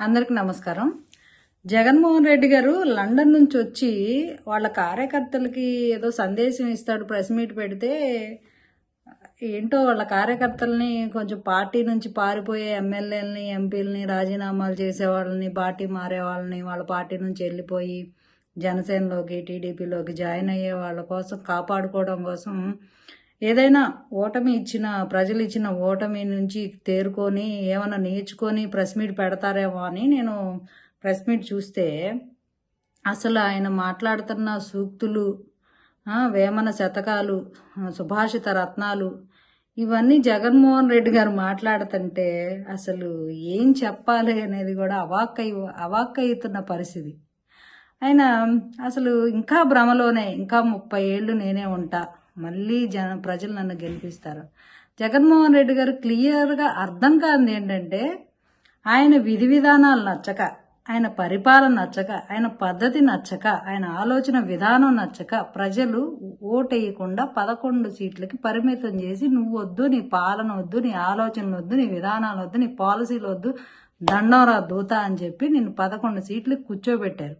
అందరికి నమస్కారం. జగన్మోహన్ రెడ్డి గారు లండన్ నుంచి వచ్చి వాళ్ళ కార్యకర్తలకి ఏదో సందేశం ఇస్తాడు ప్రెస్ మీట్ పెడితే ఏంటో వాళ్ళ కార్యకర్తల్ని కొంచెం పార్టీ నుంచి పారిపోయే ఎమ్మెల్యేలని ఎంపీలని రాజీనామాలు చేసే వాళ్ళని పార్టీ మారే వాళ్ళని వాళ్ళ పార్టీ నుంచి వెళ్ళిపోయి జనసేనలోకి టీడీపీలోకి జాయిన్ అయ్యే వాళ్ళ కోసం కాపాడుకోవడం కోసం ఏదైనా ఓటమి ఇచ్చిన ప్రజలు ఇచ్చిన ఓటమి నుంచి తేరుకొని ఏమైనా నేర్చుకొని ప్రెస్ మీట్ పెడతారేమో అని నేను ప్రెస్ మీట్ చూస్తే అసలు ఆయన మాట్లాడుతున్న సూక్తులు వేమన శతకాలు సుభాషిత రత్నాలు ఇవన్నీ జగన్మోహన్ రెడ్డి గారు మాట్లాడుతుంటే అసలు ఏం చెప్పాలి అనేది కూడా అవాక్కై అవాక్కయ్యుతున్న పరిస్థితి. ఆయన అసలు ఇంకా భ్రమలోనే ఇంకా ముప్పై ఏళ్ళు నేనే ఉంటా. మళ్ళీ జన ప్రజలు నన్ను గెలిపిస్తారు. జగన్మోహన్ రెడ్డి గారు క్లియర్గా అర్థం కాదు ఏంటంటే ఆయన విధి విధానాలు నచ్చక ఆయన పరిపాలన నచ్చక ఆయన పద్ధతి నచ్చక ఆయన ఆలోచన విధానం నచ్చక ప్రజలు ఓటేయకుండా పదకొండు సీట్లకి పరిమితం చేసి నువ్వు వద్దు నీ పాలన వద్దు నీ ఆలోచనలు వద్దు నీ విధానాలు వద్దు నీ పాలసీలు వద్దు దండంరా దూత అని చెప్పి నేను పదకొండు సీట్లకి కూర్చోబెట్టారు.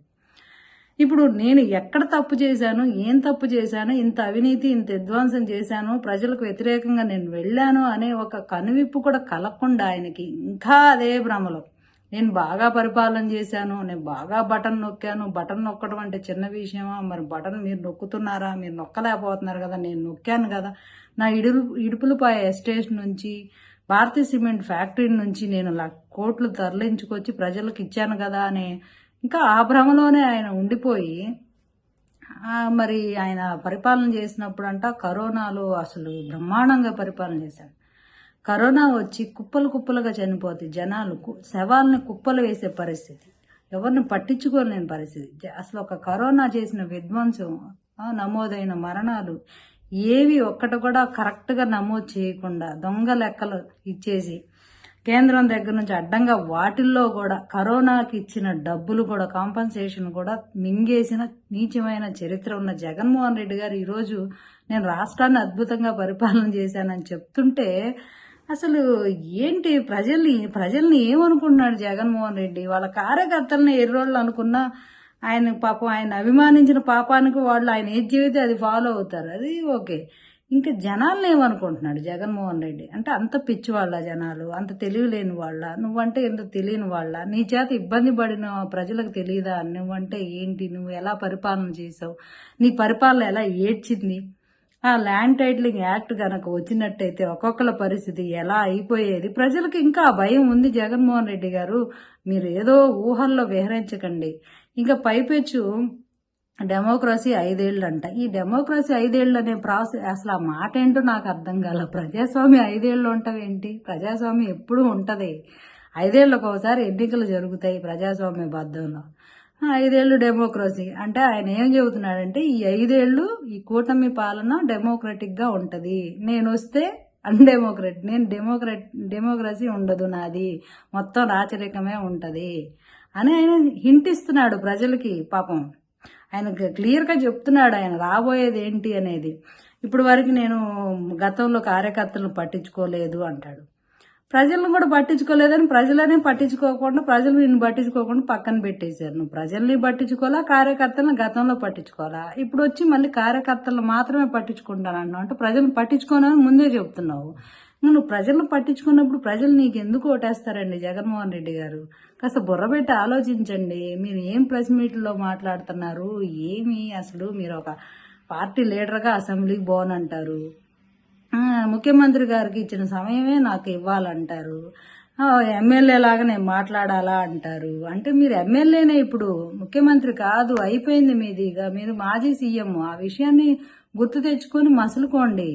ఇప్పుడు నేను ఎక్కడ తప్పు చేశాను ఏం తప్పు చేశాను ఇంత అవినీతి ఇంత విధ్వంసం చేశాను ప్రజలకు వ్యతిరేకంగా నేను వెళ్ళాను అనే ఒక కనువిప్పు కూడా కలగకుండా ఆయనకి ఇంకా అదే భ్రమలో. నేను బాగా పరిపాలన చేశాను నేను బాగా బటన్ నొక్కాను. బటన్ నొక్కడం అంటే చిన్న విషయమా? మరి బటన్ మీరు నొక్కుతున్నారా? మీరు నొక్కలేకపోతున్నారు కదా నేను నొక్కాను కదా. నా ఇడుపు ఇడుపులపాయ ఎస్టేట్ నుంచి భారతీయ సిమెంట్ ఫ్యాక్టరీ నుంచి నేను కోట్లు తరలించుకొచ్చి ప్రజలకు ఇచ్చాను కదా అనే ఇంకా ఆ భ్రమలోనే ఆయన ఉండిపోయి మరి ఆయన పరిపాలన చేసినప్పుడు అంట కరోనాలో అసలు బ్రహ్మాండంగా పరిపాలన చేశాడు. కరోనా వచ్చి కుప్పలు కుప్పలుగా చనిపోతే జనాలు కు- శవాల్ని కుప్పలు వేసే పరిస్థితి. ఎవరిని పట్టించుకోలేని పరిస్థితి. అసలు ఒక కరోనా చేసిన విధ్వంసం నమోదైన మరణాలు ఏవి ఒక్కటి కూడా కరెక్ట్గా నమోదు చేయకుండా దొంగ లెక్కలు ఇచ్చేసి కేంద్రం దగ్గర నుంచి అడ్డంగా వాటిల్లో కూడా కరోనాకి ఇచ్చిన డబ్బులు కూడా కాంపన్సేషన్ కూడా మింగేసిన నీచమైన చరిత్ర ఉన్న జగన్మోహన్ రెడ్డి గారు ఈరోజు నేను రాష్ట్రాన్ని అద్భుతంగా పరిపాలన చేశానని చెప్తుంటే అసలు ఏంటి ప్రజల్ని ప్రజల్ని ఏమనుకుంటున్నాడు జగన్మోహన్ రెడ్డి? వాళ్ళ కార్యకర్తల్ని ఎర్రోళ్ళు అనుకున్నా ఆయన పాపం ఆయన అభిమానించిన పాపానికి వాళ్ళు ఆయన ఏది చెబితే అది ఫాలో అవుతారు. అది ఓకే ఇంకా జనాలను ఏమనుకుంటున్నాడు? జగన్మోహన్ రెడ్డి. అంటే అంత పిచ్చి వాళ్ళ జనాలు అంత తెలివి లేని వాళ్ళ నువ్వంటే ఎంత తెలియని వాళ్ళ నీ చేత ఇబ్బంది పడిన ప్రజలకు తెలియదా? నువ్వంటే ఏంటి? నువ్వు ఎలా పరిపాలన చేసావు నీ పరిపాలన ఎలా ఏడ్చింది? ఆ ల్యాండ్ టైటిలింగ్ యాక్ట్ కనుక వచ్చినట్టయితే ఒక్కొక్కల పరిస్థితి ఎలా అయిపోయేది? ప్రజలకు ఇంకా ఆ భయం ఉంది జగన్మోహన్ రెడ్డి గారు. మీరు ఏదో ఊహల్లో విహరించకండి. ఇంకా పైపెచ్చు డెమోక్రసీ ఐదేళ్ళు అంట ఈ డెమోక్రసీ ఐదేళ్ళు అనే ప్రాసెస్ అసలు ఆ మాట ఏంటో నాకు అర్థం కాల. ప్రజాస్వామ్యం ఐదేళ్ళు ఏంటి ప్రజాస్వామ్యం ఎప్పుడూ ఉంటుంది. ఐదేళ్ళకు ఒకసారి ఎన్నికలు జరుగుతాయి ప్రజాస్వామ్య బద్దంలో ఐదేళ్ళు డెమోక్రసీ. అంటే ఆయన ఏం చెబుతున్నాడంటే ఈ ఐదేళ్ళు ఈ కూటమి పాలన డెమోక్రటిక్గా ఉంటుంది. నేను వస్తే అన్డెమోక్రట్ నేను డెమోక్రట్ డెమోక్రసీ ఉండదు నాది. మొత్తం రాచరికమే ఉంటుంది. అని ఆయన హింటిస్తున్నాడు ప్రజలకి పాపం. ఆయన క్లియర్గా చెప్తున్నాడు ఆయన రాబోయేది ఏంటి అనేది. ఇప్పుడు వరకు నేను గతంలో కార్యకర్తలను పట్టించుకోలేదు అంటాడు. ప్రజలను కూడా పట్టించుకోలేదని ప్రజలనే పట్టించుకోకుండా ప్రజలు నిన్ను పట్టించుకోకుండా పక్కన పెట్టేశారు. నువ్వు ప్రజల్ని పట్టించుకోవాలా కార్యకర్తలను గతంలో పట్టించుకోవాలా? ఇప్పుడు వచ్చి మళ్ళీ కార్యకర్తలను మాత్రమే పట్టించుకుంటాను అంటే ప్రజలను పట్టించుకోనని ముందే చెప్తున్నావు. నువ్వు ప్రజలను పట్టించుకున్నప్పుడు ప్రజలు నీకు ఎందుకు ఓటేస్తారండి జగన్మోహన్ రెడ్డి గారు? కాస్త బుర్రబెట్టి ఆలోచించండి. మీరు ఏం ప్రెస్ మీట్లో మాట్లాడుతున్నారు? ఏమి? అసలు మీరు ఒక పార్టీ లీడర్గా అసెంబ్లీకి పోనంటారు. ముఖ్యమంత్రి గారికి ఇచ్చిన సమయమే నాకు ఇవ్వాలంటారు. ఎమ్మెల్యే లాగా నేను మాట్లాడాలా అంటారు. అంటే మీరు ఎమ్మెల్యేనే ఇప్పుడు. ముఖ్యమంత్రి కాదు అయిపోయింది మీది. ఇక మీరు మాజీ సీఎం. ఆ విషయాన్ని గుర్తు తెచ్చుకొని మసులుకోండి.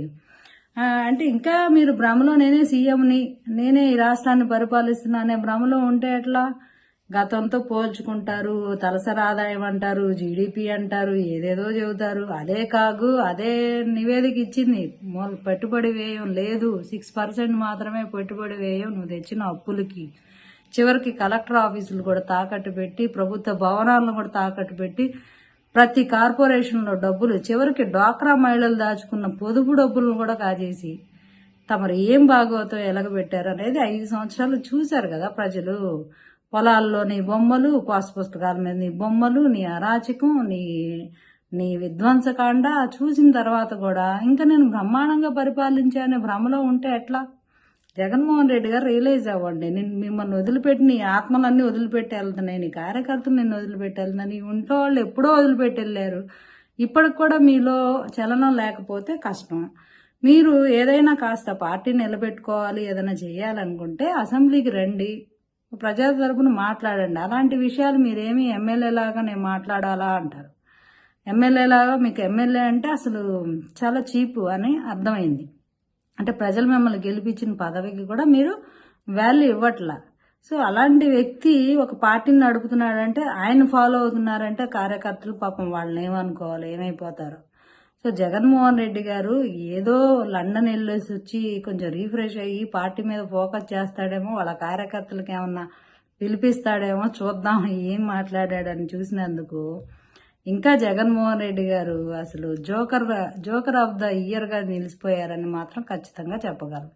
అంటే ఇంకా మీరు భ్రమలో నేనే సీఎంని నేనే ఈ రాష్ట్రాన్ని పరిపాలిస్తున్నా అనే భ్రమలో ఉంటే ఎట్లా? గతంతో పోల్చుకుంటారు తలసరి ఆదాయం అంటారు జీడిపి అంటారు ఏదేదో చెబుతారు. అదే కాగు అదే నివేదిక ఇచ్చింది. మొ- పెట్టుబడి వ్యయం లేదు. సిక్స్ పర్సెంట్ మాత్రమే పెట్టుబడి వ్యయం నువ్వు తెచ్చిన అప్పులకి. చివరికి కలెక్టర్ ఆఫీసులు కూడా తాకట్టు పెట్టి ప్రభుత్వ భవనాలను కూడా తాకట్టు పెట్టి ప్రతి కార్పొరేషన్లో డబ్బులు చివరికి డ్వాక్రా మహిళలు దాచుకున్న పొదుపు డబ్బులను కూడా కాజేసి తమరు ఏం భాగవతం ఎలగబెట్టారు అనేది ఐదు సంవత్సరాలు చూశారు కదా ప్రజలు. పొలాల్లో నీ బొమ్మలు పాస్ పుస్తకాల మీద నీ బొమ్మలు నీ అరాచకం నీ నీ విధ్వంసకాండ చూసిన తర్వాత కూడా ఇంకా నేను బ్రహ్మాండంగా పరిపాలించానే భ్రమలో ఉంటే ఎట్లా? జగన్మోహన్ రెడ్డి గారు రియలైజ్ అవ్వండి. నేను మిమ్మల్ని వదిలిపెట్టి నీ ఆత్మలన్నీ వదిలిపెట్టి వెళ్తున్నాయి. నీ కార్యకర్తలు నేను వదిలిపెట్టి వెళ్తున్నాను నీ ఇంట్లో వాళ్ళు ఎప్పుడో వదిలిపెట్టి వెళ్ళారు. ఇప్పటికి కూడా మీలో చలనం లేకపోతే కష్టం. మీరు ఏదైనా కాస్త పార్టీ నిలబెట్టుకోవాలి ఏదైనా చేయాలనుకుంటే అసెంబ్లీకి రండి. ప్రజల తరపున మాట్లాడండి. అలాంటి విషయాలు మీరేమి ఎమ్మెల్యే లాగా నేను మాట్లాడాలా అంటారు. ఎమ్మెల్యే లాగా మీకు ఎమ్మెల్యే అంటే అసలు చాలా చీపు అని అర్థమైంది. అంటే ప్రజలు మిమ్మల్ని గెలిపించిన పదవికి కూడా మీరు వాల్యూ ఇవ్వట్లా. సో అలాంటి వ్యక్తి ఒక పార్టీని నడుపుతున్నాడంటే ఆయన ఫాలో అవుతున్నారంటే కార్యకర్తలు పాపం వాళ్ళని ఏమనుకోవాలి ఏమైపోతారు? సో జగన్మోహన్ రెడ్డి గారు ఏదో లండన్ వెళ్ళేసి వచ్చి కొంచెం రీఫ్రెష్ అయ్యి పార్టీ మీద ఫోకస్ చేస్తాడేమో వాళ్ళ కార్యకర్తలకు ఏమన్నా పిలిపిస్తాడేమో చూద్దాం ఏం మాట్లాడాడని చూసినందుకు ఇంకా జగన్మోహన్ రెడ్డి గారు అసలు జోకర్ జోకర్ ఆఫ్ ద ఇయర్గా నిలిచిపోయారని మాత్రం ఖచ్చితంగా చెప్పగలను